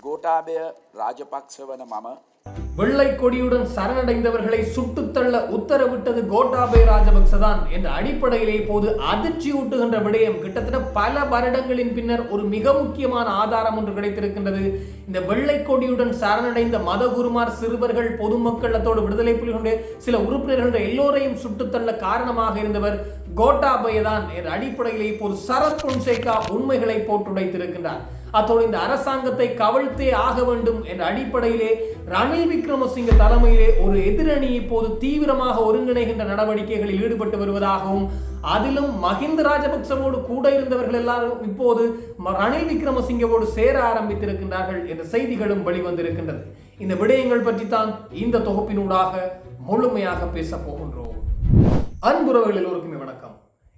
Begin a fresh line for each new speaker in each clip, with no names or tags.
ගෝටාබය රාජපක්ෂ වන මම
வெள்ளை கொடியுடன் சரணடைந்தவர்களை சுட்டுத்தள்ள உத்தரவிட்டது கோட்டாபய ராஜபக்ச தான் என்ற அடிப்படையிலே இப்போது அதிர்ச்சியூட்டுகின்ற விடயம் கிட்டத்தட்ட பல வருடங்களின் பின்னர் ஒரு மிக முக்கியமான ஆதாரம் ஒன்று கிடைத்திருக்கின்றது. இந்த வெள்ளை கொடியுடன் சரணடைந்த மதகுருமார் சிறுவர்கள் பொதுமக்கள் அத்தோடு விடுதலை புலிகளுடைய சில உறுப்பினர்கள் எல்லோரையும் சுட்டுத்தள்ள காரணமாக இருந்தவர் கோட்டாபய தான் என்ற அடிப்படையிலே இப்போது சரத் பொன்சேகா உண்மைகளை போட்டுடைத்திருக்கின்றார். அத்தோடு இந்த அரசாங்கத்தை கவிழ்த்தே ஆக வேண்டும் என்ற அடிப்படையிலே ரணில் விக்ரமசிங்க தலைமையிலே ஒரு எதிரணி இப்போது தீவிரமாக ஒருங்கிணைகின்ற நடவடிக்கைகளில் ஈடுபட்டு வருவதாகவும் அதிலும் மஹிந்த ராஜபக்சவோடு கூட இருந்தவர்கள் எல்லாரும் இப்போது ம- ரணில் விக்ரமசிங்கவோடு சேர ஆரம்பித்திருக்கின்றார்கள் என்ற செய்திகளும் வெளிவந்திருக்கின்றது. இந்த விடயங்கள் பற்றி தான் இந்த தொகுப்பினூடாக முழுமையாக பேசப் போகின்றோம். அன்புறவர்கள் எல்லோருக்குமே வணக்கம்.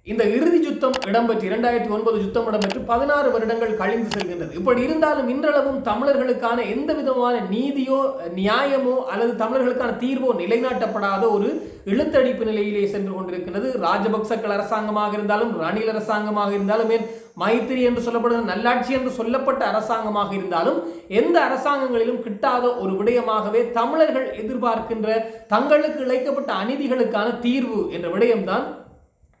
இந்த இறுதி யுத்தம் இடம்பெற்று இரண்டாயிரத்தி ஒன்பது யுத்தம் இடம்பெற்று பதினாறு வருடங்கள் கழிந்து செல்கின்றது. இப்படி இருந்தாலும் இன்றளவும் தமிழர்களுக்கான எந்த விதமான நீதியோ நியாயமோ அல்லது தமிழர்களுக்கான தீர்வோ நிலைநாட்டப்படாத ஒரு இழுத்தடிப்பு நிலையிலே சென்று கொண்டிருக்கிறது ராஜபக்சக்கள் அரசாங்கமாக இருந்தாலும் ரணில் அரசாங்கமாக இருந்தாலும் ஏன் மைத்திரி என்று சொல்லப்படுகிற நல்லாட்சி என்று சொல்லப்பட்ட அரசாங்கமாக இருந்தாலும் எந்த அரசாங்கங்களிலும் கிட்டாத ஒரு விடயமாகவே தமிழர்கள் எதிர்பார்க்கின்ற தங்களுக்கு இழைக்கப்பட்ட அநீதிகளுக்கான தீர்வு என்ற விடயம்தான்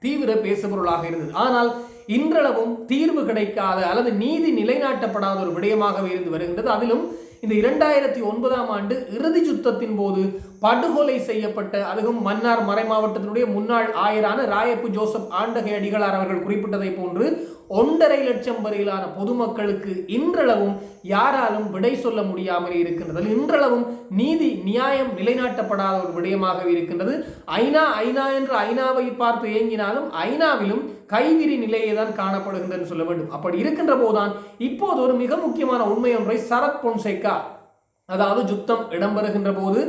தீவிர பேசுபொருளாக இருந்தது. ஆனால் இன்றளவும் தீர்வு கிடைக்காத அல்லது நீதி நிலைநாட்டப்படாத ஒரு விடயமாகவே இருந்து வருகின்றது. அதிலும் இந்த இரண்டாயிரத்தி ஒன்பதாம் ஆண்டு இறுதி சுத்தத்தின் போது படுகொலை செய்யப்பட்ட அதுவும் மன்னார் மறை மாவட்டத்தினுடைய முன்னாள் ஆயரான ராயப்பு ஜோசப் ஆண்டகை அடிகளார் அவர்கள் குறிப்பிட்டதை போன்று ஒன்றரை லட்சம் வரையிலான பொதுமக்களுக்கு இன்றளவும் யாராலும் விடை சொல்ல முடியாமல் இருக்கின்றது. இன்றளவும் நீதி நியாயம் நிலைநாட்டப்படாத ஒரு விடயமாகவே இருக்கின்றது. ஐநா ஐநா என்று ஐநாவை பார்த்து இயங்கினாலும் ஐநாவிலும் கைவிரி நிலையே தான் காணப்படுகின்றது சொல்ல வேண்டும். அப்படி இருக்கின்ற போதுதான் இப்போது ஒரு மிக முக்கியமான உண்மை ஒன்றை சரத் பொன்சேகா அதாவது யுத்தம் இடம்பெறுகின்ற போது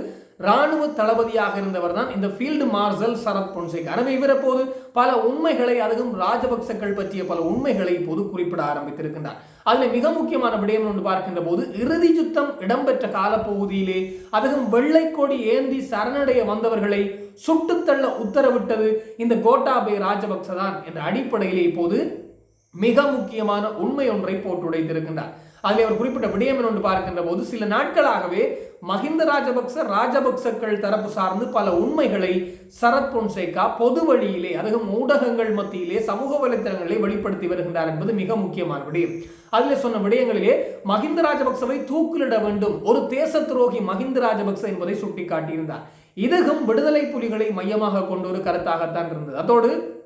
ராணுவ தளபதியாக இருந்தவர் தான் இந்த ஃபீல்டு மார்ஷல் சரத் பொன்சேகா எனவே இவர் அப்போது பல உண்மைகளை அதுவும் ராஜபக்சக்கள் பற்றிய பல உண்மைகளை இப்போது குறிப்பிட ஆரம்பித்திருக்கின்றார். அதில் மிக முக்கியமான விடயம் ஒன்று பார்க்கின்ற போது இறுதி சுத்தம் இடம்பெற்ற காலப்பகுதியிலே அதுவும் வெள்ளை கொடி ஏந்தி சரணடைய வந்தவர்களை சுட்டுத்தள்ள உத்தரவிட்டது இந்த கோட்டாபய ராஜபக்ச தான் என்ற அடிப்படையிலே இப்போது மிக முக்கியமான உண்மை ஒன்றை போட்டுடைத்திருக்கின்றார். அதில் அவர் குறிப்பிட்ட விடயம் என்று பார்க்கின்ற போது சில நாட்களாகவே மஹிந்த ராஜபக்ச ராஜபக்சக்கள் தரப்பு சார்ந்து பல உண்மைகளை சரத் பொன்சேகா பொது வழியிலே அதுவும் ஊடகங்கள் மத்தியிலே சமூக வலைத்தளங்களிலே வெளிப்படுத்தி வருகின்றார் என்பது மிக முக்கியமான விடயம். அதில் சொன்ன விடயங்களிலே மஹிந்த ராஜபக்சவை தூக்கிலிட வேண்டும். ஒரு தேச துரோகி மஹிந்த ராஜபக்ச என்பதை சுட்டிக்காட்டியிருந்தார். இதுவும் விடுதலை புலிகளை மையமாக கொண்ட ஒரு கருத்தாகத்தான் இருந்தது. அதோடு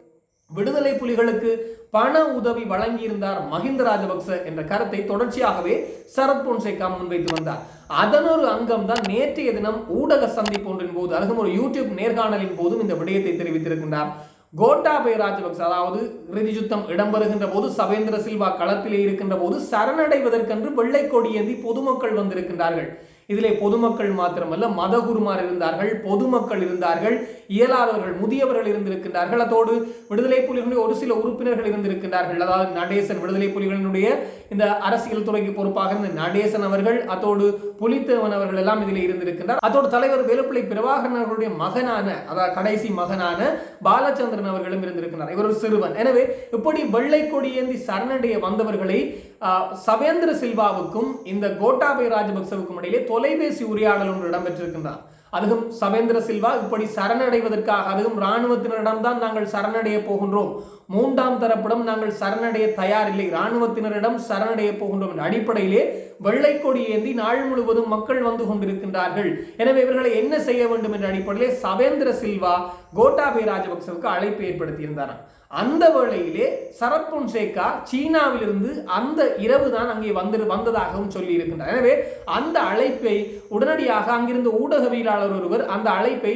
விடுதலை புலிகளுக்கு பண உதவி வழங்கியிருந்தார் மஹிந்த ராஜபக்ச என்ற கருத்தை தொடர்ச்சியாகவே சரத் பொன்சேகா முன்வைத்து வந்தார். அதன் ஒரு அங்கம் தான் நேற்றைய தினம் ஊடக சந்திப்பு ஒன்றின் போது அதுவும் ஒரு யூடியூப் நேர்காணலின் போதும் இந்த விடயத்தை தெரிவித்திருக்கின்றார். கோட்டாபய ராஜபக்ச அதாவது இறுதி யுத்தம் இடம்பெறுகின்ற போது சவேந்திர சில்வா களத்திலே இருக்கின்ற போது சரணடைவதற்கென்று வெள்ளை கொடியேந்தி பொதுமக்கள் வந்திருக்கின்றார்கள். இதிலே பொதுமக்கள் மாத்திரமல்ல மதகுருமார் இருந்தார்கள் பொதுமக்கள் இருந்தார்கள் இயலாதவர்கள் முதியவர்கள் இருந்திருக்கின்றார்கள். அதோடு விடுதலை புலிகளுடைய ஒரு சில உறுப்பினர்கள் இருந்திருக்கின்றார்கள். அதாவது நடேசன் விடுதலை புலிகளினுடைய இந்த அரசியல் துறைக்கு பொறுப்பாக இருந்த நடேசன் அவர்கள் அதோடு புலித்தேவன் அவர்கள் எல்லாம் இதில் இருந்திருக்கின்றார் அதோடு தலைவர் வேலுப்பிள்ளை பிரபாகரன் அவர்களுடைய மகனான அதாவது கடைசி மகனான பாலச்சந்திரன் அவர்களும் இருந்திருக்கிறார் இவர் ஒரு சிறுவன். எனவே இப்படி வெள்ளை கொடியேந்தி சரணடைய வந்தவர்களை ஆஹ், சவேந்திர சில்வாவுக்கும் இந்த கோட்டாபய ராஜபக்சவுக்கும் இடையிலே தொலைபேசி உரையாடல் ஒன்று இடம்பெற்றிருக்கின்றார். அதுவும் சவேந்திர சில்வா இப்படி சரணடைவதற்காக அதுவும் இராணுவத்தினரிடம்தான் நாங்கள் சரணடைய போகின்றோம். மூன்றாம் தரப்பிடம் நாங்கள் சரணடைய தயாரில்லை. இராணுவத்தினரிடம் சரணடைய போகின்றோம். என்ற அடிப்படையிலே வெள்ளை கொடி ஏந்தி நாள் முழுவதும் மக்கள் வந்து கொண்டிருக்கின்றார்கள். எனவே இவர்களை என்ன செய்ய வேண்டும்? என்ற அடிப்படையிலே சவேந்திர சில்வா கோட்டாபய ராஜபக்சவுக்கு அழைப்பு ஏற்படுத்தியிருந்தாராம். அந்த வேளையிலே சரத் பொன்சேகா சீனாவிலிருந்து அந்த இரவு தான் அங்கே வந்து வந்ததாகவும் சொல்லி இருக்கின்றார் எனவே அந்த அழைப்பை உடனடியாக அங்கிருந்த ஊடகவியலாளர் ஒருவர் அந்த அழைப்பை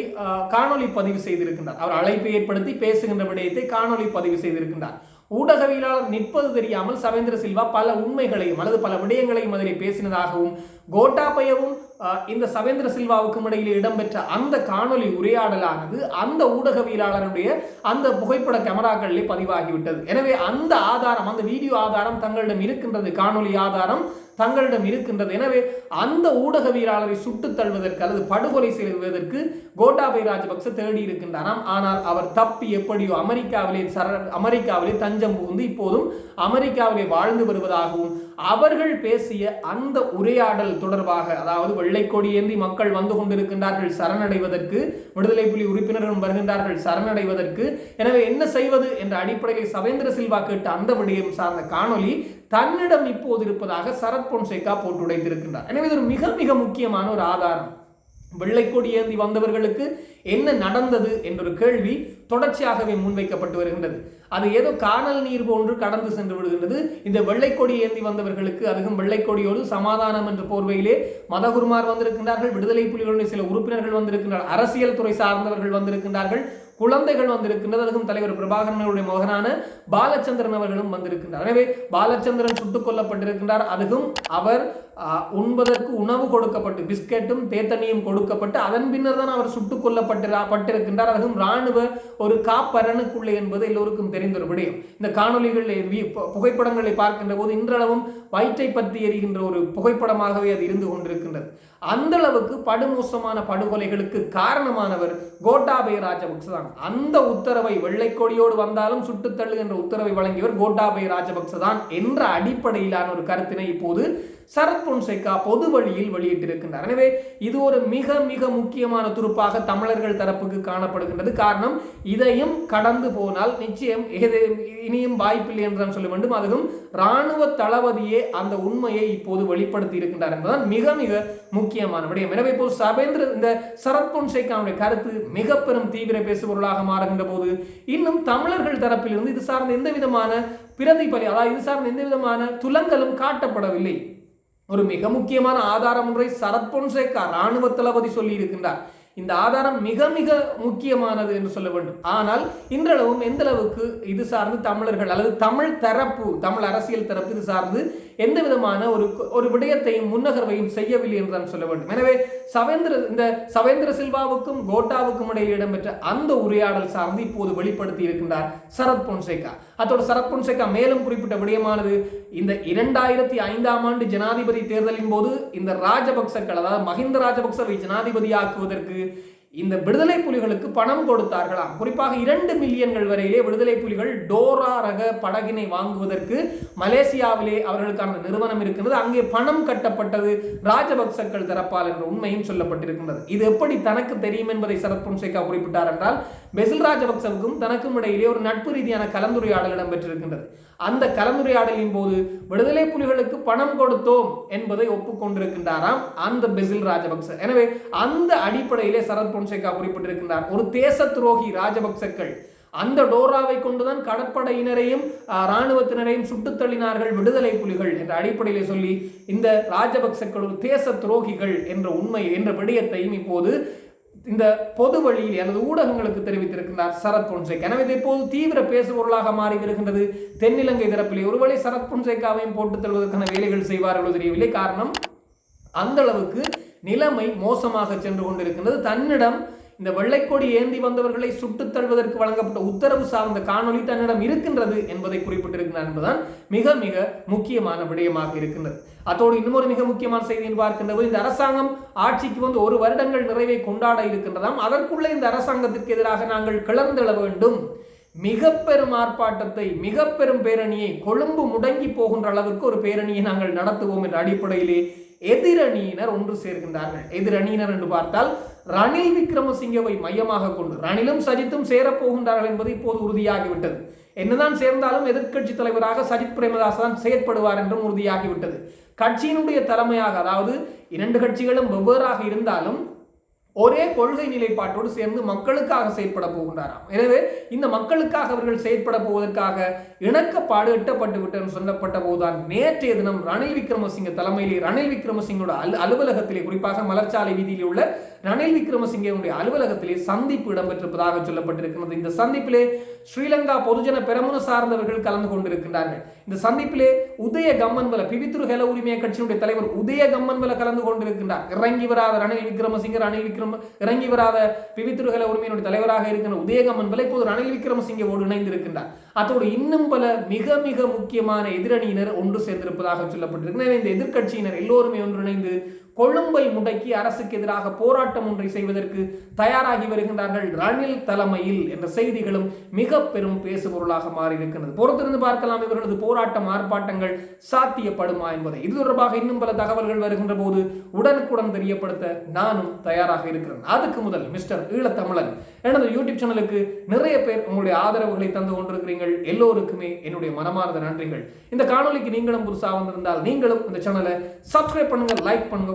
காணொலி காணொளி பதிவு செய்திருக்கின்றார். அவர் அழைப்பை ஏற்படுத்தி பேசுகின்ற விடயத்தை காணொளி பதிவு செய்திருக்கின்றார். ஊடகவியலாளர் நிற்பது தெரியாமல் சவேந்திர சில்வா பல உண்மைகளையும் அல்லது பல விடயங்களையும் அதில் பேசினதாகவும் கோட்டாபயவும் இந்த சவேந்திர சில்வாவுக்கும் இடையில் இடம்பெற்ற அந்த காணொலி உரையாடலானது அந்த ஊடகவியலாளருடைய அந்த புகைப்பட கேமராக்களில் பதிவாகிவிட்டது. எனவே அந்த ஆதாரம் அந்த வீடியோ ஆதாரம் தங்களிடம் இருக்கின்றது காணொலி ஆதாரம் தங்களிடம் இருக்கின்றது. எனவே அந்த ஊடகவியலாளரை சுட்டுத் தள்ளுவதற்கு அல்லது படுகொலை செய்வதற்கு கோட்டாபய ராஜபக்ச தேடி இருக்கின்றாராம். ஆனால் அவர் தப்பி எப்படியோ அமெரிக்காவிலே சர அமெரிக்காவிலே தஞ்சம் புகுந்து இப்போதும் அமெரிக்காவிலே வாழ்ந்து வருவதாகவும் அவர்கள் பேசிய அந்த உரையாடல் தொடர்பாக அதாவது வெள்ளைக்கொடி ஏந்தி மக்கள் வந்து கொண்டிருக்கின்றார்கள் சரணடைவதற்கு விடுதலை புலி உறுப்பினர்களும் வருகின்றார்கள் சரணடைவதற்கு. எனவே என்ன செய்வது என்ற அடிப்படையில் சவேந்திர சில்வா கேட்ட அந்த விடயம் சார்ந்த காணொளி தன்னிடம் இப்போது இருப்பதாக சரத் பொன்சேகா போட்டுடைத்திருக்கின்றார். எனவே இது ஒரு மிக மிக முக்கியமான ஒரு ஆதாரம். வெள்ளைக்கொடி ஏந்தி வந்தவர்களுக்கு என்ன நடந்தது என்ற ஒரு கேள்வி தொடர்ச்சியாகவே முன்வைக்கப்பட்டு வருகின்றது. அது ஏதோ காணல் நீர் போன்று கடந்து சென்று விடுகின்றது. இந்த வெள்ளைக்கொடி ஏந்தி வந்தவர்களுக்கு அதுவும் வெள்ளைக்கொடியோடு சமாதானம் என்ற போர்வையிலே மதகுருமார் வந்திருக்கின்றார்கள் விடுதலை புலிகளுடைய சில உறுப்பினர்கள் வந்திருக்கின்றார்கள் அரசியல் துறை சார்ந்தவர்கள் வந்திருக்கின்றார்கள். குழந்தைகள் வந்திருக்கின்றது அதுக்கும் தலைவர் பிரபாகரனுடைய மகனான பாலச்சந்திரன் அவர்களும் வந்திருக்கின்றார். எனவே பாலச்சந்திரன் சுட்டுக் கொல்லப்பட்டிருக்கின்றார். அதுவும் அவர் உண்பதற்கு உணவு கொடுக்கப்பட்டு பிஸ்கெட்டும் தேத்தனியும் கொடுக்கப்பட்டு அதன் பின்னர் தான் அவர் சுட்டுக் கொல்லப்பட்டிரா பட்டிருக்கின்றார். அதுவும் இராணுவ ஒரு காப்பரனுக்குள்ளே என்பது எல்லோருக்கும் தெரிந்த ஒரு விடயம். இந்த காணொலிகள் புகைப்படங்களை பார்க்கின்ற போது இன்றளவும் வயிற்றை பற்றி எரிகின்ற ஒரு புகைப்படமாகவே அது இருந்து கொண்டிருக்கின்றது. அந்த அளவுக்கு படுமோசமான படுகொலைகளுக்கு காரணமானவர் கோட்டாபய ராஜபக்ச தான் அந்த உத்தரவை வெள்ளைக்கொடியோடு வந்தாலும் சுட்டுத்தள்ளு என்ற உத்தரவை வழங்கியவர் கோட்டாபய ராஜபக்ச தான் என்ற அடிப்படையிலான ஒரு கருத்தினை இப்போது சரத் பொன்சேகா பொது வழியில் வெளியிட்டிருக்கின்றார். எனவே இது ஒரு மிக மிக முக்கியமான துருப்பாக தமிழர்கள் தரப்புக்கு காணப்படுகின்றது. காரணம் இதையும் கடந்து போனால் நிச்சயம் எது இனியும் வாய்ப்பில்லை என்று சொல்ல வேண்டும். அதுவும் இராணுவ தளபதியே அந்த உண்மையை இப்போது வெளிப்படுத்தி இருக்கின்றார் என்பதுதான் மிக மிக முக்கியமான விடயம். எனவே இப்போது சபேந்திர இந்த சரத் பொன்சேகாவுடைய கருத்து மிக பெரும் தீவிர பேசுபொருளாக மாறுகின்ற போது இன்னும் தமிழர்கள் தரப்பிலிருந்து இது சார்ந்த எந்த விதமான பிரதிபலி அதாவது இது சார்ந்த எந்த விதமான துலங்கலும் காட்டப்படவில்லை. ஒரு மிக முக்கியமான ஆதாரம் ஒன்றை சரத் பொன்சேகா ராணுவ தளபதி சொல்லி இருக்கின்றார் இந்த ஆதாரம் மிக மிக முக்கியமானது என்று சொல்ல வேண்டும். ஆனால் இன்றளவும் எந்த அளவுக்கு இது சார்ந்து தமிழர்கள் அல்லது தமிழ் தரப்பு தமிழ் அரசியல் தரப்பு இது சார்ந்து எந்த விதமான ஒரு ஒரு விடயத்தையும் முன்னகர்வையும் செய்யவில்லை என்று தான் சொல்ல வேண்டும். எனவே சவேந்திர இந்த சவேந்திர சில்வாவுக்கும் கோட்டாவுக்கும் இடையில் இடம்பெற்ற அந்த உரையாடல் சார்ந்து இப்போது வெளிப்படுத்தி இருக்கின்றார் சரத் பொன்சேகா. அத்தோடு சரத் பொன்சேகா மேலும் குறிப்பிட்ட விடயமானது இந்த இரண்டாயிரத்தி ஐந்தாம் ஆண்டு ஜனாதிபதி தேர்தலின் போது இந்த ராஜபக்சக்கள் அதாவது மஹிந்த ராஜபக்சவை ஜனாதிபதியாக்குவதற்கு இந்த விடுதலை புலிகளுக்கு பணம் கொடுத்தார்களாம். குறிப்பாக இரண்டு மில்லியன்கள் வரையிலே விடுதலை புலிகள் டோரா ரக படகினை வாங்குவதற்கு மலேசியாவிலே அவர்களுக்கான நிறுவனம் இருக்கின்றது. அங்கே பணம் கட்டப்பட்டது ராஜபக்சக்கள் தரப்பால் என்ற உண்மையும் சொல்லப்பட்டிருக்கின்றது. இது எப்படி தனக்கு தெரியும் என்பதை சரத் பொன்சேகா குறிப்பிட்டார் என்றால் பெசில் ராஜபக்சவுக்கும் தனக்கும் இடையிலே ஒரு நட்பு ரீதியான கலந்துரையாடல் இடம்பெற்றிருக்கின்றது. அந்த கலந்துரையாடலின் போது விடுதலை புலிகளுக்கு பணம் கொடுத்தோம் என்பதை ஒப்புக்கொண்டிருக்கின்றாராம் அந்த பெசில் ராஜபக்ச. எனவே அந்த அடிப்படையிலே சரத் பொன்சேகா குறிப்பிட்டிருக்கின்றார். ஒரு தேச துரோகி ராஜபக்சக்கள் அந்த டோராவை கொண்டுதான் கடற்படையினரையும் இராணுவத்தினரையும் சுட்டுத் தள்ளினார்கள் விடுதலை புலிகள் என்ற அடிப்படையிலே சொல்லி இந்த ராஜபக்சக்கள் ஒரு தேச துரோகிகள் என்ற உண்மை என்ற விடயத்தையும் இப்போது இந்த பொது வழியில் எனது ஊடகங்களுக்கு தெரிவித்திருக்கிறார் சரத் பொன்சேகா. எனவே இது இப்போது தீவிர பேசுபொருளாக மாறி வருகின்றது. தென்னிலங்கை தரப்பிலே ஒருவேளை சரத் பொன்சேகாவையும் போட்டுத் தள்ளுவதற்கான வேலைகள் செய்வார்களோ தெரியவில்லை. காரணம் அந்த அளவுக்கு நிலைமை மோசமாக சென்று கொண்டிருக்கின்றது. தன்னிடம் இந்த வெள்ளைக்கொடி ஏந்தி வந்தவர்களை சுட்டுத் தள்ளுவதற்கு வழங்கப்பட்ட உத்தரவு சார்ந்த காணொளி தன்னிடம் இருக்கின்றது என்பதை குறிப்பிட்டிருக்கிறார் என்பதுதான் மிக மிக முக்கியமான விடயமாக இருக்கின்றது. அத்தோடு இன்னொரு ஒரு மிக முக்கியமான செய்தி பார்க்கின்ற இந்த அரசாங்கம் ஆட்சிக்கு வந்து ஒரு வருடங்கள் நிறைவை கொண்டாட இருக்கின்றதாம். அதற்குள்ளே இந்த அரசாங்கத்திற்கு எதிராக நாங்கள் கிளர்ந்தெழ வேண்டும். மிக பெரும் ஆர்ப்பாட்டத்தை மிக பெரும் பேரணியை கொழும்பு முடங்கி போகின்ற அளவிற்கு ஒரு பேரணியை நாங்கள் நடத்துவோம் என்ற அடிப்படையிலே எதிரணியினர் ஒன்று சேர்கின்றார்கள் எதிரணியினர் என்று பார்த்தால் ரணில் விக்ரமசிங்கவை மையமாக கொண்டு ரணிலும் சஜித்தும் சேரப்போகின்றார்கள் என்பது இப்போது உறுதியாகிவிட்டது. என்னதான் சேர்ந்தாலும் எதிர்க்கட்சி தலைவராக சஜித் பிரேமதாஸ் தான் செயற்படுவார் என்றும் உறுதியாகிவிட்டது. கட்சியினுடைய தலைமையாக அதாவது இரண்டு கட்சிகளும் வெவ்வேறாக இருந்தாலும் ஒரே கொள்கை நிலைப்பாட்டோடு சேர்ந்து மக்களுக்காக செயற்பட போகின்றாராம். எனவே இந்த மக்களுக்காக அவர்கள் செயற்பட போவதற்காக இணக்கப்பாடு எட்டப்பட்டு விட்டது சொல்லப்பட்ட போதுதான் நேற்றைய தினம் ரணில் விக்ரமசிங்க தலைமையிலே ரணில் விக்ரமசிங்கோட அலு அலுவலகத்திலே குறிப்பாக மலர்ச்சாலை வீதியில் உள்ள ரணில் விக்ரமசிங்கவுடைய அலுவலகத்திலே சந்திப்பு இடம்பெற்றிருப்பதாக சொல்லப்பட்டிருக்கிறது. இந்த சந்திப்பிலே ஸ்ரீலங்கா பொதுஜன பெரமுன சார்ந்தவர்கள் கலந்து கொண்டிருக்கின்றார்கள். இந்த சந்திப்பிலே உதய கம்மன்வல பிவித்துரு ஹெல உரிமைய கட்சியினுடைய தலைவர் உதய கம்மன்வல கலந்து கொண்டிருக்கின்றார். இறங்கி வராத ரணில் விக்ரமசிங்க ரணில் விக்ரம இறங்கி வராத பிவித்துரு ஹெல உரிமையினுடைய தலைவராக இருக்கிற உதய கம்மன்வல இப்போது ரணில் விக்ரமசிங்கவோடு இணைந்திருக்கின்றார். அதோடு இன்னும் பல மிக மிக முக்கியமான எதிரணியினர் ஒன்று சேர்ந்திருப்பதாக சொல்லப்பட்டிருக்கிறது. எனவே இந்த எதிர்க்கட்சியினர் எல்லோருமே ஒன்றிணைந்து கொழும்பை முடக்கி அரசுக்கு எதிராக போராட்டம் ஒன்றை செய்வதற்கு தயாராகி வருகின்றார்கள் ரணில் தலைமையில் என்ற செய்திகளும் மிக பெரும் பேசுபொருளாக மாறியிருக்கிறது பொறுத்திருந்து பார்க்கலாம் இவர்களது போராட்டம் ஆர்ப்பாட்டங்கள் சாத்தியப்படுமா என்பதை. இது தொடர்பாக இன்னும் பல தகவல்கள் வருகின்ற போது உடனுக்குடன் தெரியப்படுத்த நானும் தயாராக இருக்கிறேன். அதுக்கு முதல் மிஸ்டர் ஈழத்தமிழன் எனது யூடியூப் சேனலுக்கு நிறைய பேர் உங்களுடைய ஆதரவுகளை தந்து கொண்டிருக்கிறீர்கள். எல்லோருக்குமே என்னுடைய மனமார்ந்த நன்றிகள். இந்த காணொலிக்கு நீங்களும் புதுசாக வந்திருந்தால் நீங்களும் இந்த சேனலை சப்ஸ்கிரைப் பண்ணுங்க லைக் பண்ணுங்க